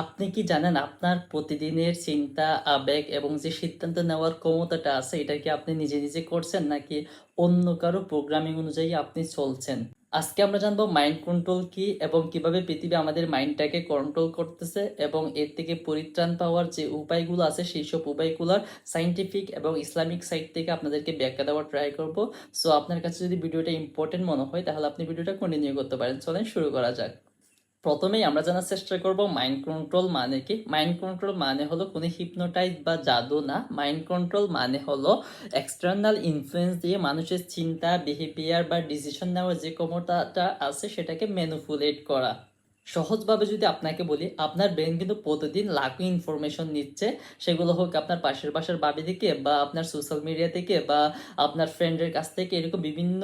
আপনি কি জানেন আপনার প্রতিদিনের চিন্তা, আবেগ এবং যে সিদ্ধান্ত নেওয়ার ক্ষমতাটা আছে এটা কি আপনি নিজে, নিজে করছেন নাকি অন্য কারও প্রোগ্রামিং অনুযায়ী আপনি চলছেন? আজকে আমরা জানব মাইন্ড কন্ট্রোল কি এবং কীভাবে পৃথিবী আমাদের মাইন্ডটাকে কন্ট্রোল করতেছে এবং এর থেকে পরিত্রাণ পাওয়ার যে উপায়গুলো আছে সেই সব উপায়গুলোর সায়েন্টিফিক এবং ইসলামিক সাইড থেকে আপনাদেরকে ব্যাখ্যা দেওয়ার ট্রাই করব। সো আপনার কাছে যদি ভিডিওটা ইম্পর্টেন্ট মনে হয় তাহলে আপনি ভিডিওটা কন্টিনিউ করতে পারেন। চলেন শুরু করা যাক। প্রথমেই আমরা জানার চেষ্টা করব মাইন্ড কন্ট্রোল মানে কি? মাইন্ড কন্ট্রোল মানে হলো কোনো হিপনোটাইজ বা জাদু না। মাইন্ড কন্ট্রোল মানে হলো এক্সটার্নাল ইনফ্লুয়েন্স দিয়ে মানুষের চিন্তা বিহেভিয়ার বা ডিসিশন নেওয়ার যে ক্ষমতাটা আছে সেটাকে ম্যানুপুলেট করা। সহজভাবে যদি আপনাকে বলি, আপনার ব্রেন কিন্তু প্রতিদিন লাখো ইনফরমেশন নিচ্ছে। সেগুলো হোক আপনার পাশের বাসার বাবি থেকে বা আপনার সোশ্যাল মিডিয়া থেকে বা আপনার ফ্রেন্ডের কাছ থেকে, এরকম বিভিন্ন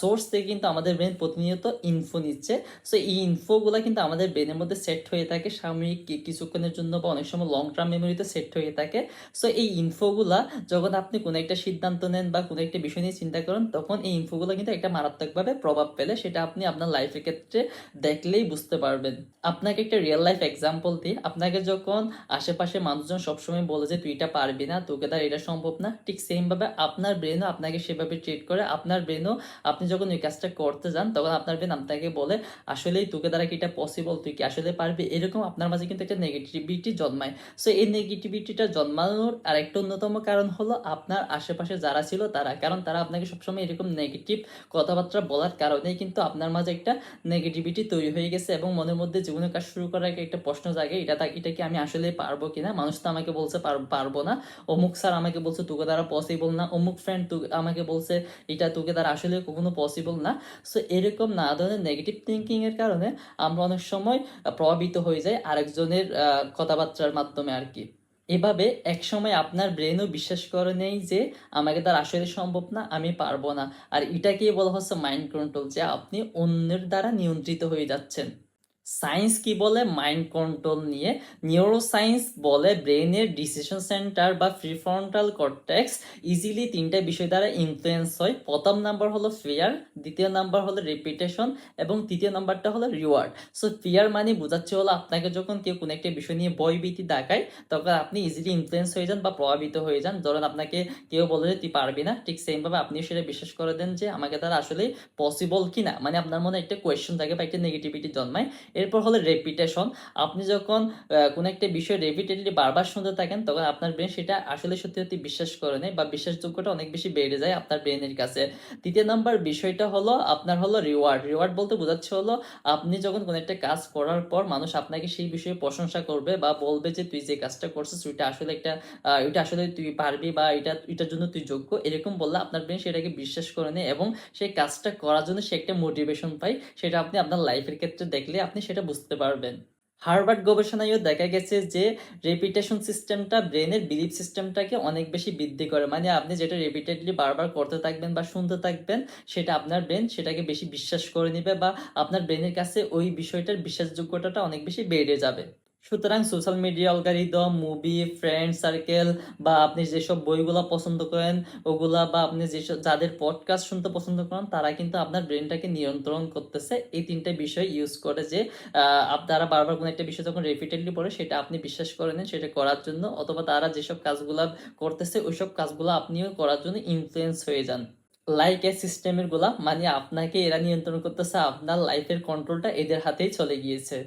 সোর্স থেকে কিন্তু আমাদের ব্রেন প্রতিনিয়ত ইনফো নিচ্ছে। সো এই ইনফোগুলো কিন্তু আমাদের ব্রেনের মধ্যে সেট হয়ে থাকে সাময়িক কিছুক্ষণের জন্য বা অনেক সময় লং টার্ম মেমোরিতে সেট হয়ে থাকে। সো এই ইনফোগুলা যখন আপনি কোনো একটা সিদ্ধান্ত নেন বা কোনো একটা বিষয় নিয়ে চিন্তা করেন, তখন এই ইনফোগুলো কিন্তু একটা মারাত্মকভাবে প্রভাব ফেলে। সেটা আপনি আপনার লাইফের ক্ষেত্রে দেখলেই বুঝতে পারবেন। আপনাকে একটা রিয়েল লাইফ এক্সাম্পল দিই আপনাকে যখন আশেপাশে মানুষজন সবসময় বলে যে, তুই এটা পারবি না, তোকে তার এটা সম্ভব না, ঠিক সেমভাবে আপনার ব্রেনও আপনাকে সেভাবে ট্রিট করে। আপনার ব্রেনও আপনি যখন ওই কাজটা করতে যান, তখন আপনার ব্রেন আপনাকে বলে, আসলেই তোকে দ্বারা কি এটা পসিবল তুই কি আসলে পারবি? এরকম আপনার মাঝে কিন্তু একটা নেগেটিভিটি জন্মায়। সো এই নেগেটিভিটিটা জন্মানোর আরেকটা অন্যতম কারণ হলো আপনার আশেপাশে যারা ছিল তারা। কারণ তারা আপনাকে সবসময় এরকম নেগেটিভ কথাবার্তা বলার কারণেই কিন্তু আপনার মাঝে একটা নেগেটিভিটি তৈরি হয়ে গেছে এবং মনের মধ্যে জীবনের কাজ শুরু করার আগে একটা প্রশ্ন জাগে, এটা এটা কি আমি আসলে পারব কিনা? মানুষ তো আমাকে বলছে পারব না। অমুক স্যার আমাকে বলছে তোকে দ্বারা পসিবল না। অমুক ফ্রেন্ড আমাকে বলছে এটা তোকে দ্বারা আসলে কখনো পসিবল না। সো এরকম না ধরনের নেগেটিভ থিঙ্কিংয়ের কারণে আমরা অনেক সময় প্রভাবিত হয়ে যাই আরেকজনের কথাবার্তার মাধ্যমে আর কি। এভাবে এক সময় আপনার ব্রেনও বিশ্বাস করে নেই যে আমাকে তার আসলে সম্ভব না, আমি পারব না। আর এটাকেই বলা হচ্ছে মাইন্ড কন্ট্রোল যে আপনি অন্যের দ্বারা নিয়ন্ত্রিত হয়ে যাচ্ছেন। সায়েন্স কি বলে? মাইন্ড কন্ট্রোল নিয়ে। নিউরো সায়েন্স বলে ব্রেনের ডিসিশন সেন্টার বা প্রিফ্রন্টাল কর্টেক্স। ইজিলি তিনটা বিষয় দ্বারা ইনফ্লুয়েন্স হয়। প্রথম নাম্বার হলো ফিয়ার, দ্বিতীয় নাম্বার হলো রিপিটেশন, এবং তৃতীয় নাম্বারটা হলো রিওয়ার্ড। সো ফিয়ার মানে বোঝাচ্ছে হলো আপনাকে যখন কেউ কোনো একটা বিষয় নিয়ে বই ভয়ভীতি দেখায়, তখন আপনি ইজিলি ইনফ্লুয়েন্স হয়ে যান বা প্রভাবিত হয়ে যান। ধরেন আপনাকে কেউ বলে যে, তুই পারবি না। ঠিক সেম ভাবে আপনিও সেটা বিশ্বাস করে দেন যে, আমাকে তারা আসলে পসিবল কিনা? মানে আপনার মনে একটা কোয়েশ্চেন থাকে বা একটা নেগেটিভিটি জন্মায়। এরপর হলো রেপিটেশন আপনি যখন কোনো একটা বিষয় রেপিটেডলি বারবার শুনতে থাকেন, তখন আপনার ব্রেন সেটা আসলে সত্যি সত্যি বিশ্বাস করে নেয় বা বিশ্বাসযোগ্যতা অনেক বেশি বেড়ে যায় আপনার ব্রেনের কাছে। তৃতীয় নাম্বার বিষয়টা হলো, আপনার হলো রিওয়ার্ড রিওয়ার্ড বলতে বোঝাচ্ছে হলো, আপনি যখন কোনো একটা কাজ করার পর মানুষ আপনাকে সেই বিষয়ে প্রশংসা করবে বা বলবে যে, তুই যে কাজটা করছিস, ওইটা আসলে একটা ওইটা আসলে তুই পারবি বা এটা, এটার জন্য তুই যোগ্য। এরকম বললে আপনার ব্রেন সেটাকে বিশ্বাস করে নেয় এবং সেই কাজটা করার জন্য সে একটা মোটিভেশন পায়। সেটা আপনি আপনার লাইফের ক্ষেত্রে দেখলে আপনি সেটা বুঝতে পারবেন। হার্ভার্ড গবেষণায়ও দেখা গেছে যে রেপিটেশন সিস্টেমটা ব্রেনের বিলিফ সিস্টেমটাকে অনেক বেশি বৃদ্ধি করে। মানে আপনি যেটা রেপিটেডলি বারবার করতে থাকবেন বা শুনতে থাকবেন, সেটা আপনার ব্রেন সেটাকে বেশি বিশ্বাস করে নেবে বা আপনার ব্রেনের কাছে ওই বিষয়টার বিশ্বাসযোগ্যতাটা অনেক বেশি বেড়ে যাবে। সুতরাং social media algorithm, movie, friend circle বা আপনি যেসব বইগুলো পছন্দ করেন, ওগুলা বা আপনি যেসব, যাদের পডকাস্ট শুনতে পছন্দ করেন, তারা কিন্তু আপনার ব্রেনটাকে নিয়ন্ত্রণ করতেছে। এই তিনটে বিষয় ইউজ করে যে আপনারা বারবার কোনো একটা বিষয় যখন রিপিটেডলি পড়ে, সেটা আপনি বিশ্বাস করে নেন, সেটা করার জন্য, অথবা তারা যেসব কাজগুলা করতেছে, ওইসব কাজগুলো আপনিও করার জন্য ইনফ্লুয়েন্স হয়ে যান। লাইক এ সিস্টেমেরগুলা মানে আপনাকে এরা নিয়ন্ত্রণ করতেছে, আপনার লাইফের কন্ট্রোলটা এদের হাতেই চলে গিয়েছে।